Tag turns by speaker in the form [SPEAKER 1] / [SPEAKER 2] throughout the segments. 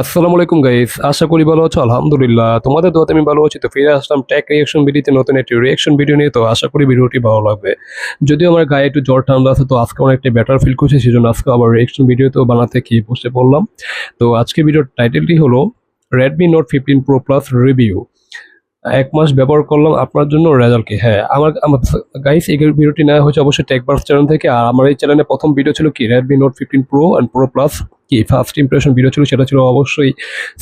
[SPEAKER 1] আসসালামু আলাইকুম গাইস আশা করি ভালো আছো, আলহামদুলিল্লাহ। তোমাদের দোয়াতে আমি ভালো আছি, তো ফিরে আসলাম ট্যাক রিয়াকশন ভিডিওতে নতুন একটি রিয়েকশন ভিডিও নিয়ে, তো আশা করি ভিডিওটি ভালো লাগবে। যদিও আমার গায়ে একটু জ্বর ঠান্ডা আছে, তো আজকে আমার একটি বেটার ফিল করছি, সেজন্য আজকে আবার রিয়েকশন ভিডিও তো বানাতে কি বসে পড়লাম। তো আজকে ভিডিওর টাইটেলটি হলো Redmi note fifteen pro plus review এক মাস ব্যবহার করলাম আপনার জন্য রেজাল্ট কি? হ্যাঁ আমার আমার গাইস এই ভিডিওটি নেওয়া হয়েছে অবশ্যই টেকবার্স চ্যানেল থেকে। আর আমার এই চ্যানেলে প্রথম ভিডিও ছিল কি? Redmi note fifteen pro and pro plus কি ফার্স্ট ইমপ্রেশন ভিডিও ছিল? সেটা ছিল অবশ্যই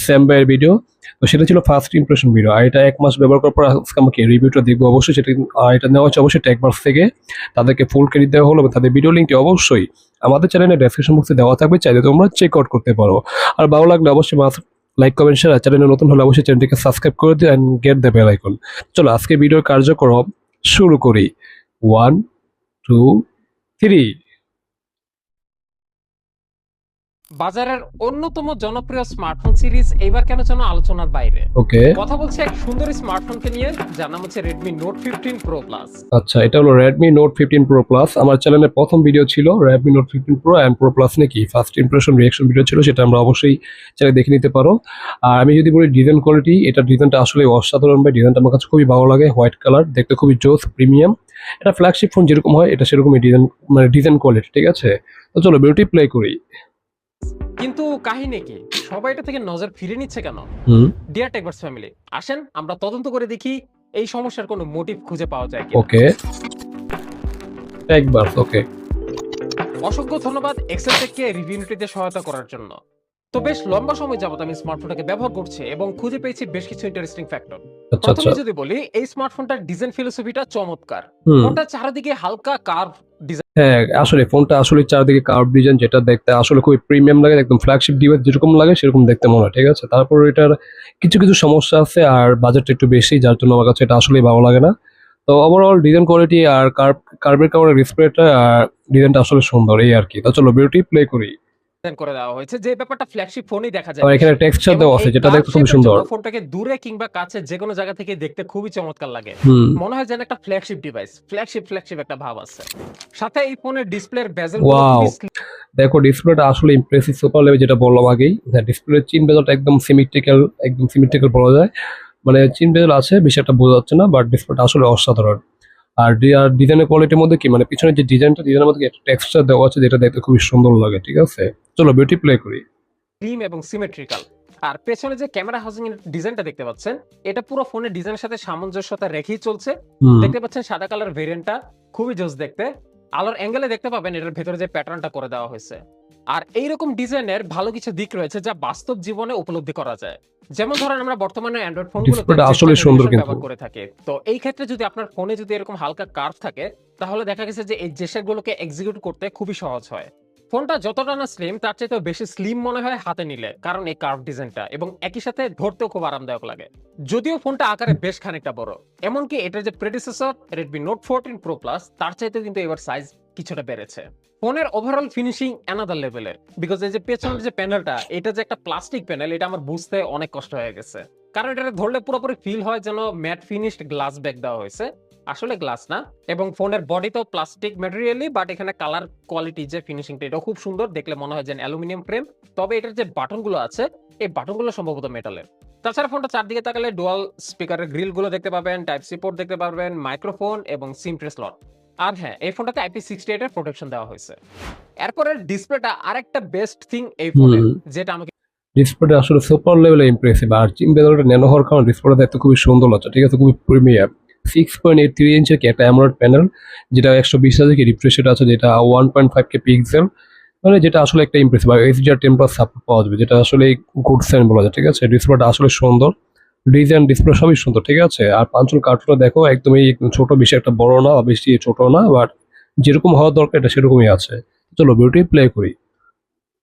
[SPEAKER 1] স্যাম্বাইয়ের ভিডিও তো সেটা ছিল ফার্স্ট ইমপ্রেশন ভিডিও আর এটা এক মাস ব্যবহার করার পর আজকে আমাকে রিভিউটা দেখব অবশ্যই। সেটা, আর এটা নেওয়া হচ্ছে অবশ্যই টেকবার্স থেকে। তাদেরকে ফুল ক্রেডিট দেওয়া হলো তাদের ভিডিও লিঙ্কটি অবশ্যই আমাদের চ্যানেলে ডেসক্রিপশন বক্সে দেওয়া থাকবে। চাইলে তোমরা চেক আউট করতে পারো। আর ভালো লাগলে অবশ্যই লাইক কমেন্ট শেয়ার চ্যানেলে নতুন হলে অবশ্যই চ্যানেলটিকে সাবস্ক্রাইব করে দিন and get the bell icon চলো আজকে ভিডিওর কার্যক্রম শুরু করি। ওয়ান টু থ্রি
[SPEAKER 2] বাজারের অন্যতম জনপ্রিয় স্মার্টফোন সিরিজ এবার কেন যেন আলোচনার বাইরে?
[SPEAKER 1] ওকে।
[SPEAKER 2] কথা বলছে এক সুন্দর স্মার্টফোনকে নিয়ে যার নাম হচ্ছে Redmi note fifteen pro plus
[SPEAKER 1] আচ্ছা এটা হলো Redmi note fifteen pro plus আমার চ্যানেলের প্রথম ভিডিও ছিল Redmi note fifteen pro and pro plus নাকি ফার্স্ট ইমপ্রেশন রিয়াকশন ভিডিও ছিল সেটা আমরা অবশ্যই চ্যানেলে দেখে নিতে পারো। আর আমি যদি বলি ডিজাইন কোয়ালিটি এটা ডিজাইনটা আসলে অসাধারণ ভাই। ডিজাইনটা আমার কাছে খুবই ভালো লাগে হোয়াইট কালার দেখতে খুবই জোস প্রিমিয়াম এটা ফ্ল্যাগশিপ ফোন যেরকম হয় এটা সেরকমই ডিজাইন মানে ডিজাইন কোয়ালিটি ঠিক আছে? তো চলো বিউটি প্লে করি।
[SPEAKER 2] কিন্তু কাহিনী কি সবাই এটা থেকে নজর ফিরে নিচ্ছে কেন? ডিয়ার টেকবার্স ফ্যামিলি আসেন আমরা তদন্ত করে দেখি এই সমস্যার কোনো মোটিভ খুঁজে পাওয়া যায় কিনা।
[SPEAKER 1] ওকে একবার ওকে
[SPEAKER 2] অসংখ্য ধন্যবাদ এক্সেল টেককে রিভিউ নিতে সহায়তা করার জন্য। তো বেশ লম্বা সময় যাবত আমি স্মার্টফোনটাকে ব্যবহার করছি এবং খুঁজে পেয়েছি বেশ কিছু ইন্টারেস্টিং ফ্যাক্টর
[SPEAKER 1] আচ্ছা আচ্ছা।
[SPEAKER 2] প্রথমে যদি বলি এই স্মার্টফোনটার ডিজাইন ফিলোসফিটা চমৎকার। ফোনটা চারিদিকে হালকা কার্ভ ডিজাইন
[SPEAKER 1] হ্যাঁ আসলে ফোনটা আসলে চারদিকে কার্ভ ডিজাইন যেটা দেখতে আসলে খুবই প্রিমিয়াম লাগে একদম ফ্ল্যাগশিপ ডিভাইস যেরকম লাগে সেরকম দেখতে মনে হয় ঠিক আছে? তারপর এটার কিছু কিছু সমস্যা আছে আর বাজেটটা একটু বেশি যার জন্য আমার কাছে এটা আসলেই ভালো লাগে না। তো ওভারঅল ডিজাইন কোয়ালিটি আর কার্ভ কার্ভের কারণে ডিসপ্লেটা আর ডিজাইনটা আসলে সুন্দর এই আর কি। তো চলো বিউটি প্লে করি।
[SPEAKER 2] করে দেওয়া হয়েছে। যে ব্যাপারটা ফ্ল্যাগশিপ ফোনেই দেখা যায়।
[SPEAKER 1] আর এখানে টেক্সচার দেওয়া আছে যেটা দেখতে
[SPEAKER 2] curve
[SPEAKER 1] সুন্দর।
[SPEAKER 2] ফোনটাকে দূরে কিংবা কাছে যে কোনো জায়গা থেকে দেখতে খুবই চমৎকার লাগে। মনে হয় যেন একটা ফ্ল্যাগশিপ ডিভাইস ফ্ল্যাগশিপ ফ্ল্যাগশিপ একটা ভাব আছে। সাথে এই ফোনের ডিসপ্লের বেজেল.
[SPEAKER 1] দেখো ডিসপ্লেটা আসলে ইমপ্রেসিভ সুপার লেভেল যেটা বললাম আগেই। ডিসপ্লের চিন বেজলটা একদম সিমেট্রিক্যাল একদম সিমেট্রিক্যাল বলা যায়। মানে চিন বেজল আছে বেশি একটা বোঝা যাচ্ছে না বাট ডিসপ্লেটা আসলে অসাধারণ। আর আর ডিজাইনের কোয়ালিটির মধ্যে কি? মানে পিছনে যে ডিজাইনটা ডিজাইনের মধ্যে একটা টেক্সচার দেওয়া আছে যেটা দেখতে খুবই সুন্দর লাগে ঠিক আছে? চলো বিউটি প্লে করি।
[SPEAKER 2] ক্লিম এবং সিমেট্রিক্যাল আর পেছনে যে ক্যামেরা হাউজিং এর ডিজাইনটা দেখতে পাচ্ছেন এটা পুরো ফোনের ডিজাইনের সাথে সামঞ্জস্যতা রেখেই চলছে। দেখতে পাচ্ছেন সাদা কালার ভেরিয়েন্টটা খুবই জোস দেখতে। আলোর অ্যাঙ্গেলে দেখতে পাবেন এটার ভেতরে যে প্যাটার্নটা করে দেওয়া হয়েছে। আর এইরকম ডিজাইনের ভালো কিছু দিক রয়েছে যা বাস্তব জীবনে উপলব্ধি করা যায়। যেমন ধরেন আমরা বর্তমানে অ্যান্ড্রয়েড gesture
[SPEAKER 1] আসলে সুন্দর কিন্তু।
[SPEAKER 2] করে থাকে। তো এই ক্ষেত্রে যদি আপনার ফোনে যদি এরকম হালকা কার্ভ থাকে তাহলে দেখা গেছে যে এই জেস্টারগুলোকে এক্সিকিউট করতে খুবই সহজ হয়। ফোনটা যতটা না স্লিম তার চাইতেও বেশি স্লিম মনে হয় হাতে নিলে কারণ এই কার্ভ ডিজাইনটা এবং একই সাথে ধরতেও খুব আরামদায়ক লাগে। যদিও ফোনটা আকারে বেশ খানিকটা বড় এমনকি এটার যে predecessor Redmi note fourteen pro plus তার চাইতেও কিন্তু এবার সাইজ কিছুটা বেড়েছে। ফোনের ওভারঅল ফিনিশিং অ্যানাদার লেভেলের বিকজ এই যে পেছনের যে প্যানেলটা এটা যে একটা প্লাস্টিক প্যানেল এটা আমার বুঝতে অনেক কষ্ট হয়ে গেছে। কারণ এটা ধরলে পুরোপুরি ফিল হয় যেন ম্যাট ফিনিশড গ্লাস ব্যাগ দেওয়া হয়েছে। আসলে গ্লাস না। এবং ফোনের বডিতেও প্লাস্টিক ম্যাটেরিয়ালি বাট এখানে কালার কোয়ালিটি যে ফিনিশিংটা এটা খুব সুন্দর। দেখলে মনে হয় যে অ্যালুমিনিয়াম ফ্রেম তবে এটার যে বাটনগুলো আছে, এই বাটনগুলো সম্ভবত মেটালের তাছাড়া ফোনটা চারদিকে তাকালে ডুয়াল স্পিকারের গ্রিলগুলো দেখতে পাবেন টাইপ সি পোর্ট দেখতে পাবেন মাইক্রোফোন এবং সিম ট্রে স্লট আর হ্যাঁ এই ফোনটাতে আইপি সিক্সটি এইটের প্রোটেকশন দেওয়া হয়েছে। এরপরে ডিসপ্লেটা আরেকটা বেস্ট থিং এই ফোনে যেটা আমাকে
[SPEAKER 1] ডিসপ্লেটা আসলে সুপার লেভেলে ইমপ্রেসিভ আর চিন বেজলটা ন্যানো হওয়ার কারণে ডিসপ্লেটা দেখতে খুবই সুন্দর লাগছে ঠিক আছে? খুবই premium six point eight three ইঞ্চের একটা অ্যামোলেড প্যানেল যেটা একশো বিশ হাজার কি রিফ্রেশ রেট আছে যেটা one point five K pixel মানে যেটা আসলে একটা ইমপ্রেসিভ আর এইচডিআর টেন প্লাস সাপোর্ট পাওয়া যাবে যেটা আসলে গুড সাইন বলা যায় ঠিক আছে? ডিসপ্লেটা আসলে সুন্দর। ডিজাইন ডিসপ্লে সবই সুন্দর ঠিক আছে? আর পাঁচল কার্টুনটা দেখো একদমই ছোট বেশি একটা বড় না বা বেশি ছোট না বাট যেরকম হওয়া দরকার এটা সেরকমই আছে। চলো বিউটি প্লে করি।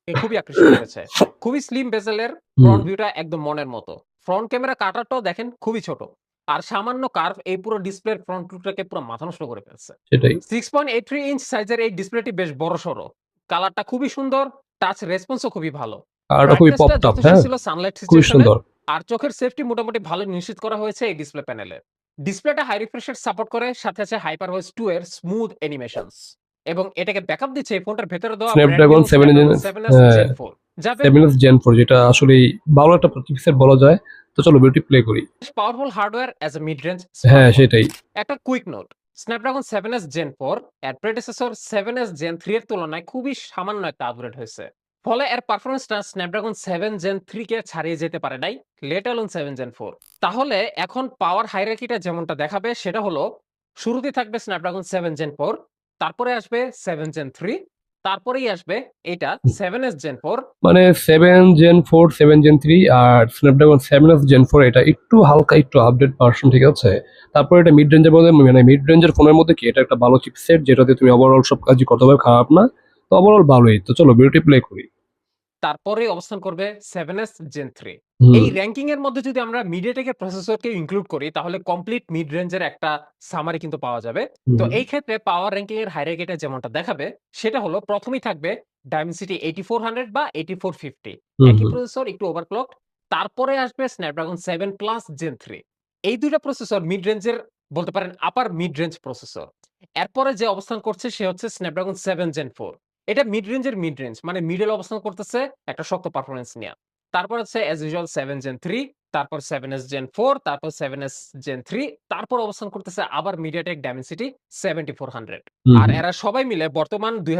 [SPEAKER 2] খুবই আকর্ষণ করেছে খুবই স্লিম বেজেলের ফ্রন্ট ভিউটা একদম মনের মতো। ফ্রন্ট ক্যামেরা কাটারটাও দেখেন খুবই ছোট। আর সামান্য কার্ভ এই পুরো ডিসপ্লের ফ্রন্ট ভিউটাকে পুরো মাথা নষ্ট করে ফেলছে।
[SPEAKER 1] সেটাই।
[SPEAKER 2] Six point eight three inch সাইজের এই ডিসপ্লেটি বেশ বড় সড়ো কালারটা খুবই সুন্দর টাচ রেসপন্সও খুবই ভালো।
[SPEAKER 1] আর খুবই পপ টপ হ্যাঁ?
[SPEAKER 2] ছিল সানলাইট
[SPEAKER 1] খুবই সুন্দর।
[SPEAKER 2] আর চোখের সেফটি মোটামুটি ভালো নিশ্চিত করা হয়েছে এই ডিসপ্লে প্যানেলে ডিসপ্লেটা হাই রিফ্রেশের সাপোর্ট করে সাথে আছে হাইপার ভয়েস টু এর স্মুথ অ্যানিমেশনস এবং এটাকে ব্যাকআপ দিচ্ছে এই ফোনটার ভেতরে দেওয়া
[SPEAKER 1] Snapdragon 7 engine- হ্যাঁ।
[SPEAKER 2] যাবে
[SPEAKER 1] সেভেন জেন ফোর যেটা আসলে ভালো একটা চিপসেট বলা যায়। তো চলো ভিডিওটি প্লে করি।
[SPEAKER 2] Powerful hardware as a mid range
[SPEAKER 1] হ্যাঁ সেটাই।
[SPEAKER 2] একটা quick note Snapdragon seven S gen four এর predecessor seven S gen three এর তুলনায় খুবই সামান্য একটা আপগ্রেড হয়েছে। ফলে এর পারফরমেন্সটা স্ন্যাপড্রাগন সেভেন জেন থ্রি কে ছাড়িয়ে যেতে পারে নাই let alone seven gen four তাহলে এখন পাওয়ার হাইরাকিটা যেমনটা দেখাবে, সেটা হলো শুরুতে থাকবে স্ন্যাপড্রাগন সেভেন জেন ফোর তারপরে আসবে সেভেন জেন থ্রি তারপরেই আসবে এটা সেভেন এস জেন ফোর
[SPEAKER 1] মানে seven gen four seven gen three আর Snapdragon seven S gen four এটা একটু হালকা, একটু আপডেট ভার্সন ঠিক আছে। তারপর এটা মিড রেঞ্জের মধ্যে মানে মিড রেঞ্জের ফোনের মধ্যে কি? এটা একটা ভালো চিপসেট যেটাতে তুমি ওভারঅল সব কাজই করতে পারবে, খারাপ না। তো ওভারঅল ভালোই। তো চলো ভিডিওটি প্লে করি।
[SPEAKER 2] তারপরে অবস্থান করবে সেভেন এস জেন থ্রি এই র্যাঙ্কিং এর মধ্যে যদি আমরা মিডিয়াটেকের প্রসেসরকে ইনক্লুড করি তাহলে কমপ্লিট মিড রেঞ্জের একটা সামারি কিন্তু পাওয়া যাবে। তো এই ক্ষেত্রে পাওয়ার র্যাঙ্কিং এর হাই হাইরাইকেটা যেমনটা দেখাবে সেটা হলো প্রথমেই থাকবে ডায়মেনসিটি এইটি ফোর হান্ড্রেড বা এইটি ফোর ফিফটি একই প্রসেসর একটু ওভারক্লক তারপরে আসবে Snapdragon seven plus gen three এই দুইটা প্রসেসর মিড রেঞ্জের বলতে পারেন আপার মিড রেঞ্জ প্রসেসর এরপরে যে অবস্থান করছে সে হচ্ছে স্ন্যাপড্রাগন সেভেন জেন ফোর এটা মিড রেঞ্জের মিড রেঞ্জ মানে মিডল অবস্থান করতেছে একটা শক্ত পারফরমেন্স নিয়ে। তারপর হচ্ছে as usual seven gen three তারপর সেভেন এস জেন ফোর তারপর সেভেন এস জেন থ্রি তারপর অবস্থান করতেছে আবার MediaTek Dimensity seventy four hundred আর এরা সবাই মিলে বর্তমান দুই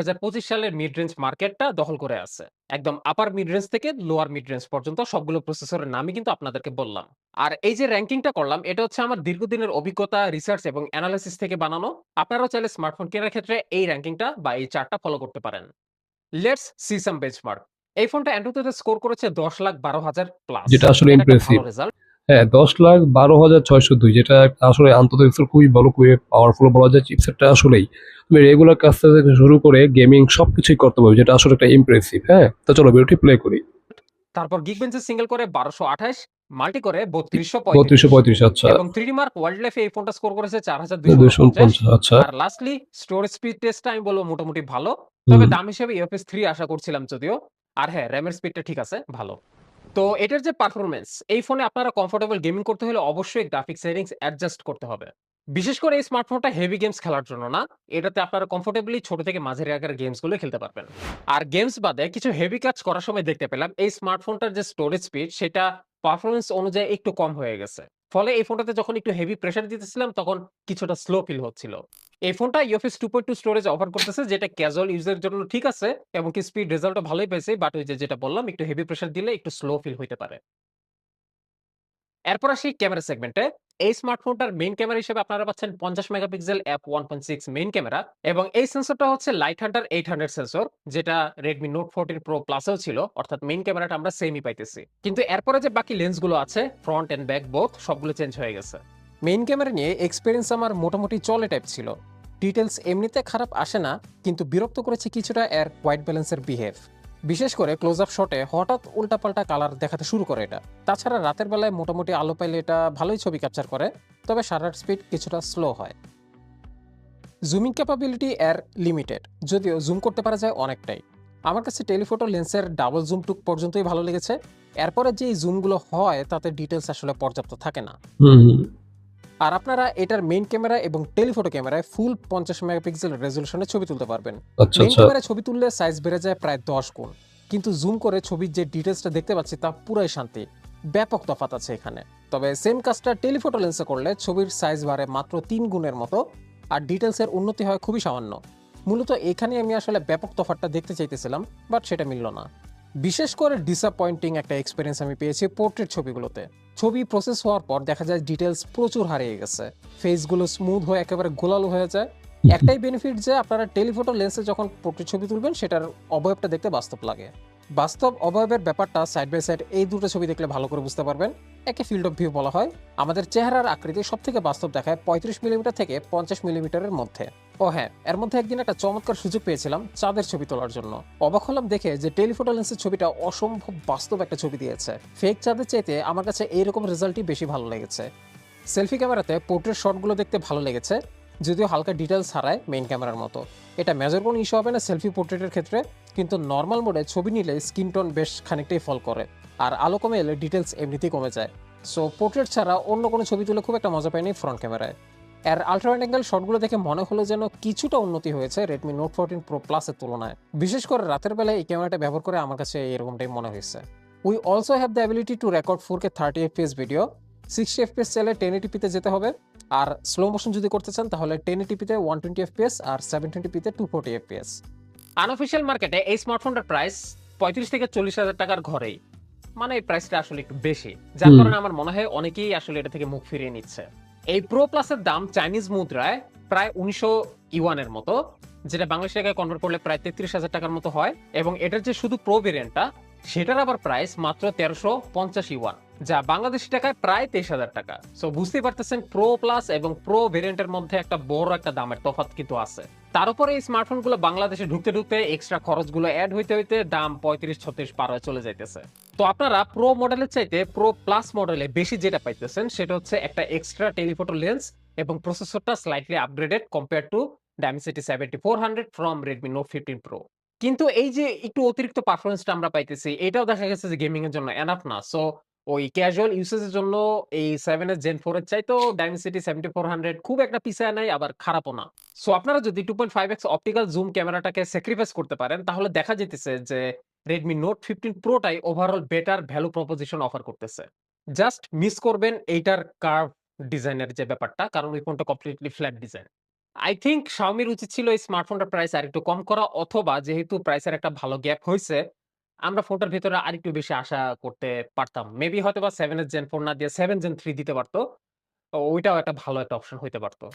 [SPEAKER 2] সালের মিড রেঞ্জ মার্কেটটা দখল করে আছে। একদম আপার মিড রেঞ্জ থেকে লোয়ার মিড রেঞ্জ পর্যন্ত সবগুলো প্রসেসরের নামই কিন্তু আপনাদেরকে বললাম। আর এই যে র্যাঙ্কিংটা করলাম এটা হচ্ছে আমার দীর্ঘদিনের অভিজ্ঞতা রিসার্চ এবং অ্যানালাইসিস থেকে বানানো। আপনারাও চাইলে স্মার্টফোন কেনার ক্ষেত্রে এই র্যাঙ্কিংটা বা এই চার্টটা ফলো করতে পারেন। লেটস সি সাম বেঞ্চমার্ক এই ফোনটা অ্যান্ড্রয়েডে স্কোর করেছে দশ লাখ বারো হাজার প্লাস
[SPEAKER 1] যেটা আসলে।
[SPEAKER 2] রেজাল্ট
[SPEAKER 1] হ্যাঁ দশ লাখ বারো হাজার ছয়শো দুই যেটা আসলে আন্তর্জাতিক খুবই ভালো খুবই পাওয়ারফুল বলা যায় চিপসেটটা আসলেই। তুমি রেগুলার কাজ থেকে শুরু করে গেমিং সব কিছুই করতে পারবে যেটা আসলে একটা ইমপ্রেসিভ হ্যাঁ? তো চলো ভিডিওটি প্লে করি।
[SPEAKER 2] তারপর গিগ সিঙ্গেল করে বারোশো আঠাশ মাল্টি করে বত্রিশশো
[SPEAKER 1] বত্রিশশো পঁয়ত্রিশ আচ্ছা।
[SPEAKER 2] এবং থ্রি মার্ক ওয়ার্ল্ড লাইফে এই ফোনটা স্কোর করেছে চার হাজার দুইশো
[SPEAKER 1] আচ্ছা।
[SPEAKER 2] আর লাস্টলি স্টোরেজ স্পিড টেস্টটা আমি বলব মোটামুটি ভালো। তবে দাম হিসেবে ইউএফএস থ্রি আশা করছিলাম যদিও। আর হ্যাঁ র্যামের স্পিডটা ঠিক আছে, ভালো। তো এটার যে পারফরমেন্স এই ফোনে আপনারা কমফোর্টেবল গেমিং করতে হলে অবশ্যই গ্রাফিক সেটিংস অ্যাডজাস্ট করতে হবে। বিশেষ করে এই স্মার্টফোনটা হেভি গেমস খেলার জন্য না, এটাতে আপনারা কমফোর্টেবলি ছোট থেকে মাঝারি আকারের গেমসগুলো খেলতে পারবেন। আর গেমস বাদে কিছু হেভি কাজ করার সময় দেখতে পেলাম, এই স্মার্টফোনটার যে স্টোরেজ স্পিড সেটা পারফরমেন্স অনুযায়ী একটু কম হয়ে গেছে। ফলে এই ফোনটাতে যখন একটু হেভি প্রেশার দিতেছিলাম, তখন কিছুটা স্লো ফিল হচ্ছিল। এই ফোনটা UFS two point two storage offer করতেছে, যেটা ক্যাজুয়াল ইউজের জন্য ঠিক আছে এবং কি স্পিড রেজাল্টও ভালোই পেয়েছে বাট ওই যে যেটা বললাম, একটু হেভি প্রেশার দিলে একটু স্লো ফিল হইতে পারে। এরপর আসি ক্যামেরা সেগমেন্টে এই স্মার্টফোনটার মেইন ক্যামেরা হিসেবে আপনারা পাচ্ছেন পঞ্চাশ megapixel app one point six main camera এবং এই সেন্সরটা হচ্ছে light hunter eight hundred sensor যেটা রেডমি নোট ফোরটিন প্রো প্লাসেও ছিল, অর্থাৎ মেইন ক্যামেরাটা আমরা সেমই পাইতেছি। কিন্তু এরপরে যে বাকি লেন্সগুলো আছে ফ্রন্ট এন্ড ব্যাক বোথ সবগুলো চেঞ্জ হয়ে গেছে। মেইন ক্যামেরা নিয়ে এক্সপিরিয়েন্স আমার মোটামুটি চলে টাইপ ছিল। ডিটেলস এমনিতে খারাপ আসে না, কিন্তু বিরক্ত করেছে কিছুটা এর হোয়াইট ব্যালেন্সের বিহেভ বিশেষ করে ক্লোজ আপ শটে হঠাৎ উল্টাপাল্টা কালার দেখাতে শুরু করে এটা। তাছাড়া রাতের বেলায় মোটামুটি আলো পাইলে এটা ভালোই ছবি ক্যাপচার করে, তবে শাটার স্পিড কিছুটা স্লো হয়। জুমিং ক্যাপাবিলিটি এর লিমিটেড যদিও জুম করতে পারা যায় অনেকটাই। আমার কাছে টেলিফোটো লেন্সের ডাবল জুম টুক পর্যন্তই ভালো লেগেছে। এরপরে যে জুমগুলো হয়, তাতে ডিটেলস আসলে পর্যাপ্ত থাকে না। আর আপনারা এটার মেইন ক্যামেরা এবং টেলিফোটো ক্যামেরায় ফুল পঞ্চাশ মেগাপিক্সেল রেজলিউশনে ছবি তুলতে পারবেন।
[SPEAKER 1] আচ্ছা
[SPEAKER 2] মেইন
[SPEAKER 1] আচ্ছা।
[SPEAKER 2] ক্যামেরায় ছবি তুললে সাইজ বেড়ে যায় প্রায় দশ গুণ। কিন্তু জুম করে ছবির যে ডিটেলসটা দেখতে পাচ্ছি তা পুরাই শান্তি। ব্যাপক তফাৎ আছে এখানে। তবে সেম কাজটা টেলিফোটো লেন্সে করলে ছবির সাইজ বাড়ে মাত্র তিন গুণের মতো আর ডিটেলসের উন্নতি হয় খুবই সামান্য। মূলত এখানে আমি আসলে ব্যাপক তফাৎটা দেখতে চাইতেছিলাম বাট সেটা মিলল না। বিশেষ করে ডিসঅ্যাপয়েন্টিং একটা এক্সপিরিয়েন্স আমি পেয়েছি পোর্ট্রেট ছবিগুলোতে। ছবি প্রসেস হওয়ার পর দেখা যায় ডিটেলস প্রচুর হারিয়ে গেছে। ফেসগুলো স্মুথ হয়ে একেবারে গোলালো হয়ে যায়। একটাই বেনিফিট যে আপনারা টেলিফোটো লেন্সে যখন ছবি তুলবেন সেটার অবয়বটা দেখতে বাস্তব লাগে। বাস্তব অবয়বের ব্যাপারটা সাইড বাই সাইড এই দুটো ছবি দেখলে ভালো করে বুঝতে পারবেন। একে ফিল্ড অফ ভিউ বলা হয়। আমাদের চেহারার আকৃতি সব থেকে বাস্তব দেখায় পঁয়ত্রিশ মিলিমিটার থেকে পঞ্চাশ মিলিমিটারের মধ্যে। ও হ্যাঁ এর মধ্যে একদিন একটা চমৎকার সুযোগ পেয়েছিলাম চাঁদের ছবি তোলার জন্য। অবাক হলাম দেখে যে টেলিফোটো লেন্সের ছবিটা অসম্ভব বাস্তব একটা ছবি দিয়েছে। ফেক চাঁদের চাইতে আমার কাছে এইরকম রেজাল্টই বেশি ভালো লেগেছে। সেলফি ক্যামেরাতে পোর্ট্রেট শটগুলো দেখতে ভালো লেগেছে। যদিও হালকা ডিটেলস হারায় মেইন ক্যামেরার মতো। এটা মেজর কোনো ইস্যু হবে না সেলফি পোর্ট্রেটের ক্ষেত্রে। কিন্তু নর্মাল মোডে ছবি নিলে স্কিন টোন বেশ খানিকটাই ফল করে। আর আলো কমে এলে ডিটেলস এমনিতেই কমে যায়। সো পোর্ট্রেট ছাড়া অন্য কোনো ছবি তুলে খুব একটা মজা পায়নি ফ্রন্ট ক্যামেরায় এর আলট্রাওয়াইড অ্যাঙ্গেল শটগুলো দেখে মনে হলো যেন কিছুটা উন্নতি হয়েছে রেডমি নোট ফোরটিন প্রো প্লাসের তুলনায়। বিশেষ করে রাতের বেলায় এই ক্যামেরাটা ব্যবহার করে আমার কাছে এরকমটাই মনে হয়েছে। We also have the ability to record four K thirty FPS video sixty FPS চাইলে টেন এটিপিতে যেতে হবে। আর স্লো মোশন যদি করতে চান তাহলে টেন এটিপিতে ওয়ান টোয়েন্টি এফপিএস আর সেভেন টোয়েন্টিপিতে টু ফোর্টি এফপিএস আনঅফিসিয়াল মার্কেটে এই স্মার্টফোনটার প্রাইস পঁয়ত্রিশ থেকে চল্লিশ হাজার টাকার ঘরেই। মানে এই প্রাইসটা আসলে একটু বেশি। যার কারণে আমার মনে হয় অনেকেই আসলে এটা থেকে মুখ ফিরিয়ে নিচ্ছে। এই প্রো প্লাসের দাম চাইনিজ মুদ্রায় প্রায় উনিশশো ইউয়ানের মতো যেটা বাংলাদেশ টাকায় কনভার্ট করলে প্রায় তেত্রিশ হাজার টাকার মতো হয়। এবং এটার যে শুধু প্রো ভেরিয়েন্টটা সেটার আবার প্রাইস মাত্র তেরোশো পঞ্চাশ ইউয়ান যা বাংলাদেশি টাকায় প্রায় তেইশ হাজার টাকা। সো বুঝতেই পারতেছেন প্রো প্লাস এবং প্রো ভেরিয়েন্টের মধ্যে একটা বড় একটা দামের তফাৎ কিন্তু আছে। তার উপরে এই স্মার্টফোনগুলো বাংলাদেশে ঢুকতে ঢুকতে এক্সট্রা খরচগুলো অ্যাড হইতে হইতে দাম পঁয়ত্রিশ, ছত্রিশ পার হয়ে চলে যাইতেছে। তো আপনারা প্রো মডেলের চাইতে প্রো প্লাস মডেলে বেশি যেটা পাইতেছেন, সেটা হচ্ছে একটা এক্সট্রা টেলিফোটো লেন্স এবং প্রসেসরটা slightly upgraded compare to Dimensity seventy four hundred from Redmi note fifteen pro কিন্তু এই যে একটু অতিরিক্ত পারফরমেন্সটা আমরা পাইতেছি, এটাও দেখা গেছে যে গেমিং এর জন্য এনাফ না। সো ওই ক্যাজুয়াল ইউসেজের জন্য এই সেভেন এর জেন ফোর এর চাইতো ডায়মেন্সিটি সেভেন্টি ফোর হান্ড্রেড খুব একটা পিছায় নাই, আবার খারাপও না। সো আপনারা যদি two point five X optical zoom ক্যামেরাটাকে sacrifice করতে পারেন, তাহলে দেখা যেতেছে যে Redmi note fifteen প্রোটাই overall better value proposition offer করতেছে। জাস্ট মিস করবেন এইটার কার্ভ ডিজাইনের যে ব্যাপারটা, কারণ ওই ফোনটা completely flat design I think শাওমির উচিত ছিল এই স্মার্টফোনটার প্রাইস আর একটু কম করা, অথবা যেহেতু প্রাইসের একটা ভালো গ্যাপ হয়েছে আমরা ফোনটার ভিতরে আরেকটু বেশি আশা করতে পারতাম। মেবি হয়তো বা সেভেন জেন ফোন না দিয়ে সেভেন জেন থ্রি দিতে পারতো। ওইটাও একটা ভালো একটা অপশন হইতে পারতো।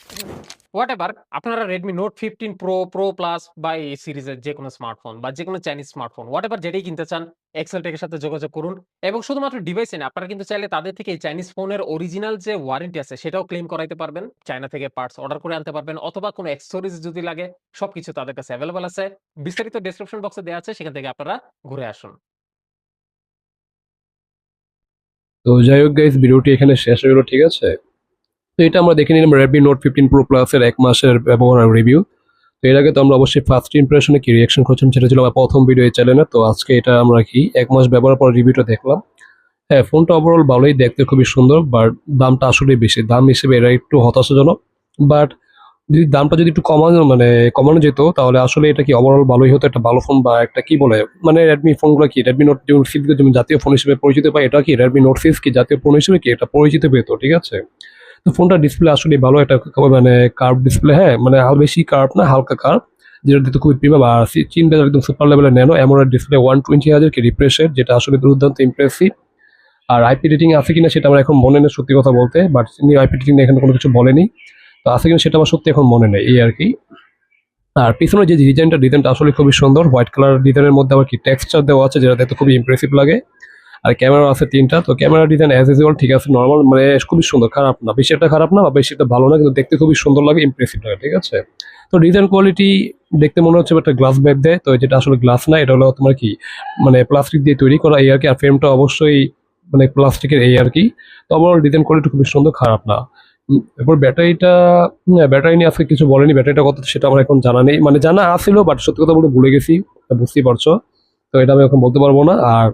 [SPEAKER 2] হোয়াট এভার আপনারা Redmi note fifteen pro pro plus বা এই সিরিজের যে কোনো স্মার্টফোন বা যে কোনো চাইনিজ স্মার্টফোন হোয়াট এভার যেটাই কিনতে চান এক্সেল টেকের সাথে যোগাযোগ করুন এবং শুধুমাত্র ডিভাইসে না, আপনারা কিন্তু চাইলে তাদের থেকে এই চাইনিজ ফোনের অরিজিনাল যে ওয়ারেন্টি আছে, সেটাও ক্লেম করাইতে পারবেন। চায়না থেকে পার্টস অর্ডার করে আনতে পারবেন অথবা কোনো অ্যাক্সেসরিজ যদি লাগে, সবকিছু তাদের কাছে অ্যাভেলেবল আছে। বিস্তারিত ডেসক্রিপশন বক্সে দেওয়া আছে, সেখান থেকে আপনারা ঘুরে আসুন।
[SPEAKER 1] তো যাই হোক গাইজ ভিডিওটি এখানে শেষ হয়ে গেলো, ঠিক আছে? তো এটা আমরা দেখে নিলাম রেডমি নোট ফিফটিন প্রো প্লাসের এক মাসের ব্যবহার রিভিউ তো এর আগে তো আমরা অবশ্যই ফার্স্ট ইমপ্রেশনে কি রিয়াকশন করছিলাম সেটা ছিল আমার প্রথম ভিডিও এই চ্যানেলে তো আজকে এটা আমরা কি এক মাস ব্যবহার পর রিভিউটা দেখলাম। হ্যাঁ ফোনটা ওভারঅল ভালোই দেখতে খুবই সুন্দর বাট দামটা আসলে বেশি। দাম হিসেবে এটা একটু হতাশাজনক বাট যদি দামটা যদি একটু কমানো মানে কমানো যেত, তাহলে আসলে এটা কি ওভারঅল ভালোই হতো? একটা ভালো ফোন বা একটা কি বলে? মানে রেডমি ফোনগুলো কি? রেডমি নোট যেমন যেমন জাতীয় ফোন হিসেবে পরিচিত পায় এটা কি রেডমি নোট ফিফ কি জাতীয় ফোন হিসেবে কি? এটা পরিচিত পেতো, ঠিক আছে? তো ফোনটা ডিসপ্লে আসলে ভালো একটা মানে কার্ভ ডিসপ্লে হ্যাঁ মানে হাল বেশি কার্ভ না, হালকা কার্ভ যেটা দিতে খুবই প্রিমিয়াম আর চিনটা একদম সুপার লেভেলের ন্যানো এমন ডিসপ্লে ওয়ান টোয়েন্টি হাজার কি রিফ্রেশের যেটা আসলে দুর্দান্ত ইমপ্রেসিভ আর আইপি রেটিং আছে কিনা সেটা আমার এখন মনে নেই, সত্যি কথা বলতে বাট তিনি আইপি রেটিং এখানে কোনো কিছু বলেনি, তো আছে কিনা সেটা আমার সত্যি এখন মনে নেই, এই আর কি। আর পিছনে যে ডিজাইনটা ডিজাইনটা আসলে খুবই সুন্দর হোয়াইট কালার ডিজাইনের মধ্যে আবার কি টেক্সচার দেওয়া আছে যেটা দেখতে খুবই ইমপ্রেসিভ লাগে। আর ক্যামেরা আছে তিনটা, তো ক্যামেরা ডিজাইন অ্যাজ ইউজুয়াল ঠিক আছে নর্মাল মানে খুবই সুন্দর, খারাপ না, বেশি একটা খারাপ না, বা বেশি একটা ভালো না, কিন্তু দেখতে খুবই সুন্দর লাগে ইমপ্রেসিভ লাগে, ঠিক আছে? তো ডিজাইন কোয়ালিটি দেখতে মনে হচ্ছে একটা গ্লাস ব্যাগ দেয়, তো যেটা আসলে গ্লাস না, এটা হলো তোমার কি মানে প্লাস্টিক দিয়ে তৈরি করা এই আর কি, আর ফ্রেমটা অবশ্যই মানে প্লাস্টিকের এই আর কি, তো ওভারঅল ডিজাইন কোয়ালিটি খুবই সুন্দর, খারাপ না। এরপর ব্যাটারিটা ব্যাটারি নিয়ে আজকে কিছু বলেনি, ব্যাটারিটা কত, সেটা আমার এখন জানা নেই মানে জানা আছিল বাট সত্যি কথা বলতে ভুলে গেছি বুঝতেই পারছ, তো এটা আমি এখন বলতে পারব না, আর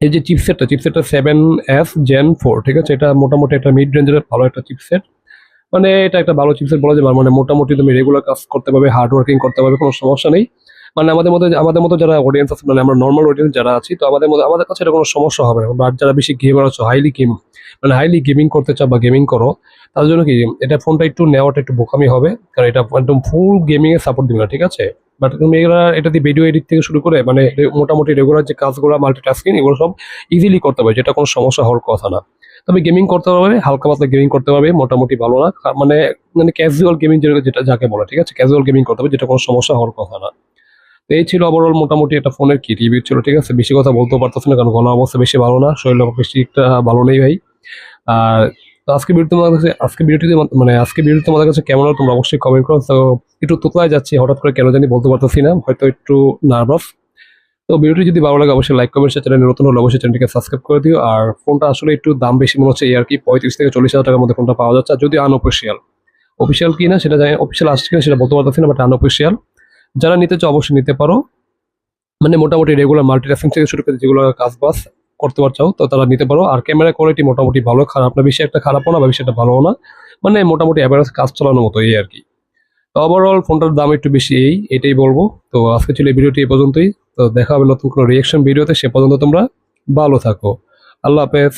[SPEAKER 1] এই যে চিপসেটটা চিপসেটটা সেভেন এস জেন ফোর ঠিক আছে? এটা মোটামুটি একটা মিড রেঞ্জের ভালো একটা চিপসেট মানে এটা একটা ভালো চিপসেট বলা যায় মানে মোটামুটি তুমি রেগুলার কাজ করতে পারবে হার্ড ওয়ার্কিং করতে পারবে, কোনো সমস্যা নেই। মানে আমাদের মধ্যে, আমাদের মতো যারা অডিয়েন্স আছে মানে আমরা নর্মাল অডিয়েন্স যারা আছি, তো আমাদের মধ্যে, আমাদের কাছে এটা কোনো সমস্যা হবে না। বাট যারা বেশি গেমার আছো হাইলি গেম মানে হাইলি গেমিং করতে চাও বা গেমিং করো তার জন্য কি, এটা ফোনটা একটু নেওয়াটা একটু বোকামি হবে, কারণ এটা একদম ফুল গেমিং এর সাপোর্ট দিবে না, ঠিক আছে? বাট তুমি এগুলা এটা দিয়ে ভিডিও এডিট থেকে শুরু করে মানে মোটামুটি রেগুলার যে কাজগুলো মাল্টিটাস্কিং এগুলো সব ইজিলি করতে পারবে, যেটা কোনো সমস্যা হওয়ার কথা না। তবে গেমিং করতে পারবে, হালকা পাতলা গেমিং করতে পারবে, মোটামুটি ভালো না। মানে মানে ক্যাজুয়াল গেমিং যেটা যেটা যাকে বলে, ঠিক আছে? ক্যাজুয়াল গেমিং করতে হবে যেটা কোনো সমস্যা হওয়ার কথা না। তো এই ছিল ওভারঅল মোটামুটি একটা ফোনের কি রিভিউ ছিল, ঠিক আছে? বেশি কথা বলতেও পারতেছি না, কারণ গলা অবস্থা বেশি ভালো না, শরীর বেশি একটা ভালো নেই ভাই। আর তো আজকে ভিডিও তোমাদের কাছে আজকে ভিডিওটি মানে আজকে ভিডিও তোমাদের কাছে কেমন হলো তোমরা অবশ্যই কমেন্ট করো। তো একটু তোতলায় যাচ্ছি, হঠাৎ করে কেন জানি বলতে পারতেছি না, হয়তো একটু নার্ভাস তো ভিডিওটি যদি ভালো লাগে অবশ্যই লাইক কমেন্ট চ্যানেলে নতুন হলে অবশ্যই চ্যানেলটিকে সাবস্ক্রাইব করে দিও। আর ফোনটা আসলে একটু দাম বেশি মনে হচ্ছে, এই আর কি পঁয়ত্রিশ থেকে চল্লিশ হাজার টাকার মধ্যে ফোনটা পাওয়া যাচ্ছে যদি আনঅফিসিয়াল অফিসিয়াল কি না সেটা জানি অফিসিয়াল আসছে কিনা সেটা বলতে পারতেছি না বাট আনঅফিসিয়াল যারা নিতে চাও অবশ্যই নিতে পারো। মানে মোটামুটি রেগুলার মাল্টিটাস্কিং থেকে শুরু করে যেগুলো কাজ বাস করতে চাও তো তারা নিতে পারো। আর ক্যামেরা কোয়ালিটি মোটামুটি ভালো, খারাপ না, বেশি একটা খারাপও না বা বেশি একটা ভালোও না। মানে মোটামুটি অ্যাভারেজ কাজ চালানোর মতো এই আর কি। তো ওভারঅল ফোনটার দাম একটু বেশি এই, এটাই বলব। তো আজকে ছিল এই ভিডিওটি এই পর্যন্তই। তো দেখা হবে নতুন কোনো রিয়াকশন ভিডিওতে, সে পর্যন্ত তোমরা ভালো থাকো। আল্লাহ হাফেজ।